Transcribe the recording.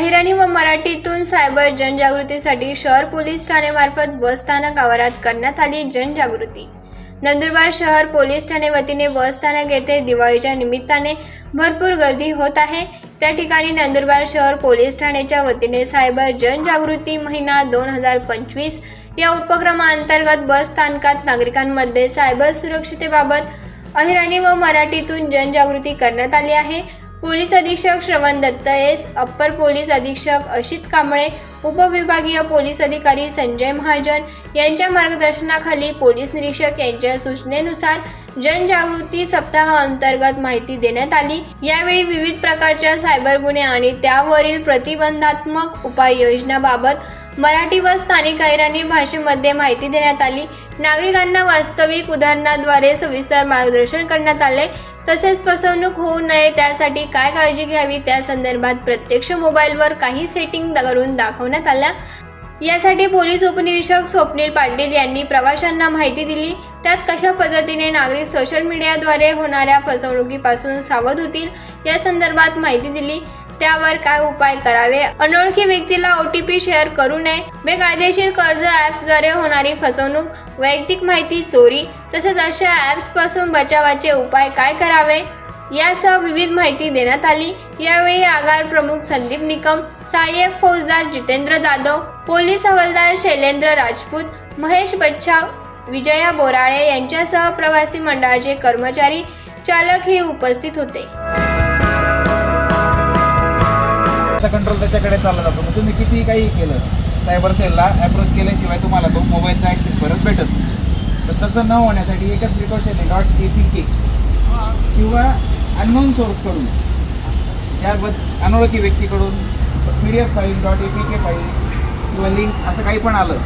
अहिराणी व मराठीतून सायबर जनजागृतीसाठी शहर पोलीस ठाणेमार्फत बस स्थानक आवारात करण्यात आली जनजागृती. नंदुरबार शहर पोलीस ठाणे वतीने बस स्थानक येथे दिवाळीच्या निमित्ताने भरपूर गर्दी होत आहे. त्या ठिकाणी नंदुरबार शहर पोलीस ठाण्याच्या वतीने सायबर जनजागृती महिना दोन हजार पंचवीस या उपक्रमाअंतर्गत बस स्थानकात नागरिकांमध्ये सायबर सुरक्षितेबाबत अहिराणी व मराठीतून जनजागृती करण्यात आली आहे. पोलीस अधीक्षक श्रवण दत्त एस. अप्पर पोलीस अधीक्षक अशित कांबळे उपविभागीय पोलीस अधिकारी संजय महाजन यांच्या मार्गदर्शनाखाली पोलीस निरीक्षक यांच्या सूचनेनुसार जनजागृती सप्ताह अंतर्गत माहिती देण्यात आली. यावेळी विविध प्रकारच्या सायबर गुन्हे आणि त्यावरील प्रतिबंधात्मक उपाययोजनाबाबत मराठी व स्थानिक अहिराणी भाषेमध्ये माहिती देण्यात आली. नागरिकांना वास्तविक उदाहरणाद्वारे सविस्तर मार्गदर्शन करण्यात आले. तसेच फसवणूक होऊ नये त्यासाठी काय काळजी घ्यावी? त्या संदर्भात प्रत्यक्ष मोबाईलवर काही सेटिंग करून दाखवण्यात आल्या. यासाठी पोलीस उपनिरीक्षक स्वप्नील पाटील यांनी प्रवाशांना माहिती दिली. त्यात कशा पद्धतीने नागरिक सोशल मीडियाद्वारे होणाऱ्या फसवणुकीपासून सावध होतील या संदर्भात माहिती दिली. त्यावर काय उपाय करावे? अनोळखी व्यक्तीला ओ टी पी शेअर करू नये. बेकायदेशीर कर्ज ॲप्सद्वारे होणारी फसवणूक वैयक्तिक माहिती चोरी तसेच अशा ॲप्सपासून बचावाचे उपाय काय करावे? यासह विविध माहिती देण्यात आली. यावेळी आगार प्रमुख संदीप निकम सहाय्यक फौजदार जितेंद्र जाधव पोलीस हवालदार शैलेंद्र राजपूत महेश बच्छाव विजया बोराळे यांच्यासह प्रवासी मंडळाचे कर्मचारी चालक हे उपस्थित होते. त्याच्याकडे चालला जातो मग तुम्ही कितीही काही केलं सायबर सेलला अप्रोच केल्याशिवाय तुम्हाला तो मोबाईलचा ॲक्सेस परत भेटत तर तसं न होण्यासाठी एकच प्रिकॉशन आहे डॉट ए पी के किंवा अननोन सोर्सकडून या अनोळखी व्यक्तीकडून P D F file dot A P K file किंवा लिंक असं काही पण आलं